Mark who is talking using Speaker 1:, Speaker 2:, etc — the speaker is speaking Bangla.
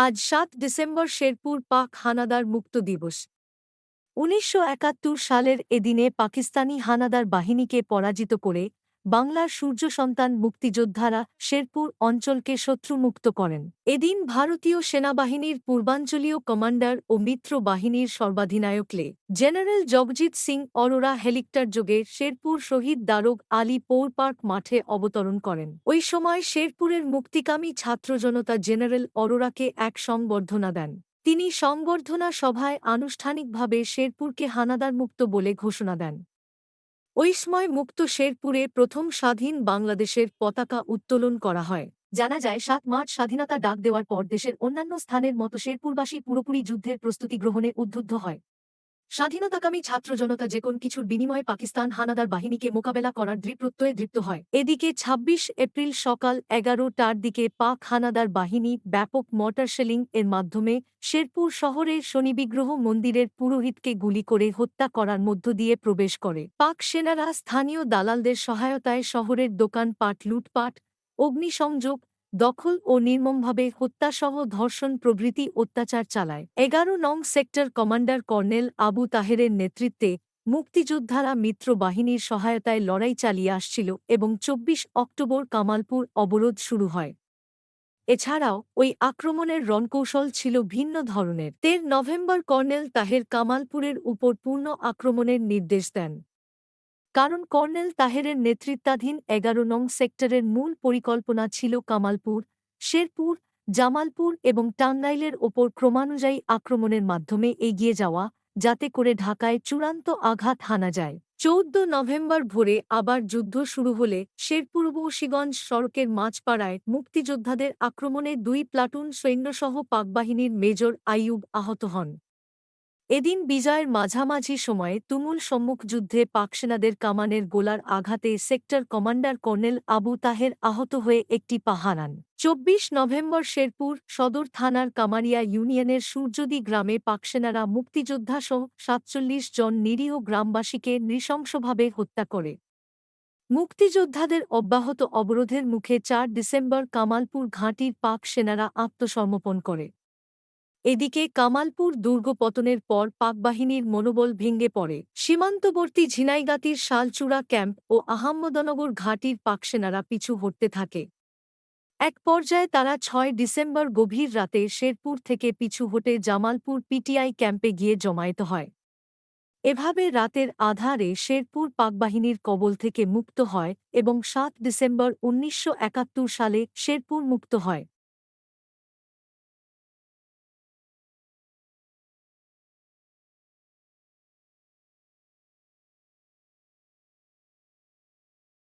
Speaker 1: আজ সাত ডিসেম্বর শেরপুর পাক হানাদার মুক্ত দিবস। উনিশশো একাত্তর সালের এদিনে পাকিস্তানি হানাদার বাহিনীকে পরাজিত করে বাংলার সূর্য সন্তান মুক্তিযোদ্ধারা শেরপুর অঞ্চলকে শত্রুমুক্ত করেন। এদিন ভারতীয় সেনাবাহিনীর পূর্বাঞ্চলীয় কমান্ডার ও মিত্র বাহিনীর সর্বাধিনায়ক লে। জেনারেল জগজিৎ সিং অরোরা হেলিকপ্টার যোগে শেরপুর শহীদ দারোগ আলী পৌর পার্ক মাঠে অবতরণ করেন। ওই সময় শেরপুরের মুক্তিকামী ছাত্র জনতা জেনারেল অরোরাকে এক সংবর্ধনা দেন। তিনি সংবর্ধনা সভায় আনুষ্ঠানিকভাবে শেরপুরকে হানাদার মুক্ত বলে ঘোষণা দেন। ওই সময় মুক্ত শেরপুরে প্রথম স্বাধীন বাংলাদেশের পতাকা উত্তোলন করা হয়। জানা যায়, সাত মার্চ স্বাধীনতা ডাক দেওয়ার পর দেশের অন্যান্য স্থানের মতো শেরপুরবাসী পুরোপুরি যুদ্ধের প্রস্তুতি গ্রহণে উদ্বুদ্ধ হয়। স্বাধীনতাকামী ছাত্র জনতা যে কোন কিছুর বিনিময়ে পাকিস্তান হানাদার বাহিনীকে মোকাবেলা করার দৃঢ়প্রত্যয়ে দৃপ্ত হয়। এদিকে ২৬ এপ্রিল সকাল এগারোটার দিকে পাক হানাদার বাহিনী ব্যাপক মর্টার শেলিং এর মাধ্যমে শেরপুর শহরের শনিবিগ্রহ মন্দিরের পুরোহিতকে গুলি করে হত্যা করার মধ্য দিয়ে প্রবেশ করে। পাক সেনারা স্থানীয় দালালদের সহায়তায় শহরের দোকানপাট, লুটপাট, অগ্নিসংযোগ দখল ও নির্মমভাবে হত্যাসহ ধর্ষণ প্রভৃতি অত্যাচার চালায়। এগারো নং সেক্টর কমান্ডার কর্নেল আবু তাহেরের নেতৃত্বে মুক্তিযোদ্ধারা মিত্র বাহিনীর সহায়তায় লড়াই চালিয়ে আসছিল এবং ২৪ অক্টোবর কামালপুর অবরোধ শুরু হয়। এছাড়াও ওই আক্রমণের রণকৌশল ছিল ভিন্ন ধরনের। তের নভেম্বর কর্নেল তাহের কামালপুরের উপর পূর্ণ আক্রমণের নির্দেশ দেন। কারণ কর্নেল তাহেরের নেতৃত্বাধীন এগারো নং সেক্টরের মূল পরিকল্পনা ছিল কামালপুর, শেরপুর, জামালপুর এবং টাঙ্গাইলের ওপর ক্রমানুযায়ী আক্রমণের মাধ্যমে এগিয়ে যাওয়া, যাতে করে ঢাকায় চূড়ান্ত আঘাত হানা যায়। চৌদ্দ নভেম্বর ভোরে আবার যুদ্ধ শুরু হলে শেরপুরবশীগঞ্জ সড়কের মাঝপাড়ায় মুক্তিযোদ্ধাদের আক্রমণে দুই প্লাটুন সৈন্যসহ পাকবাহিনীর মেজর আইয়ুব আহত হন। এদিন বিজয়ের মাঝামাঝি সময়ে তুমুল সম্মুখযুদ্ধে পাকসেনাদের কামানের গোলার আঘাতে sector commander colonel Abu Taher আহত হয়ে একটি পাহারান। চব্বিশ নভেম্বর শেরপুর সদর থানার কামারিয়া ইউনিয়নের সূর্যদি গ্রামে পাকসেনারা মুক্তিযোদ্ধাসহ সাতচল্লিশ জন নিরীহ গ্রামবাসীকে নৃশংসভাবে হত্যা করে। মুক্তিযোদ্ধাদের অব্যাহত অবরোধের মুখে চার ডিসেম্বর কামালপুর ঘাঁটির পাক সেনারা আত্মসমর্পণ করে। এদিকে কামালপুর দুর্গ পতনের পর পাকবাহিনীর মনোবল ভেঙে পড়ে। সীমান্তবর্তী ঝিনাইগাতির শালচূড়া ক্যাম্প ও আহাম্মদনগর ঘাটির পাকসেনারা পিছু হটতে থাকে। এক পর্যায়ে তারা ছয় ডিসেম্বর গভীর রাতে শেরপুর থেকে পিছু হটে জামালপুর পিটিআই ক্যাম্পে গিয়ে জমায়েত হয়। এভাবে রাতের আধারে শেরপুর পাকবাহিনীর কবল থেকে মুক্ত হয় এবং সাত ডিসেম্বর উনিশশো একাত্তর সালে শেরপুর মুক্ত হয়।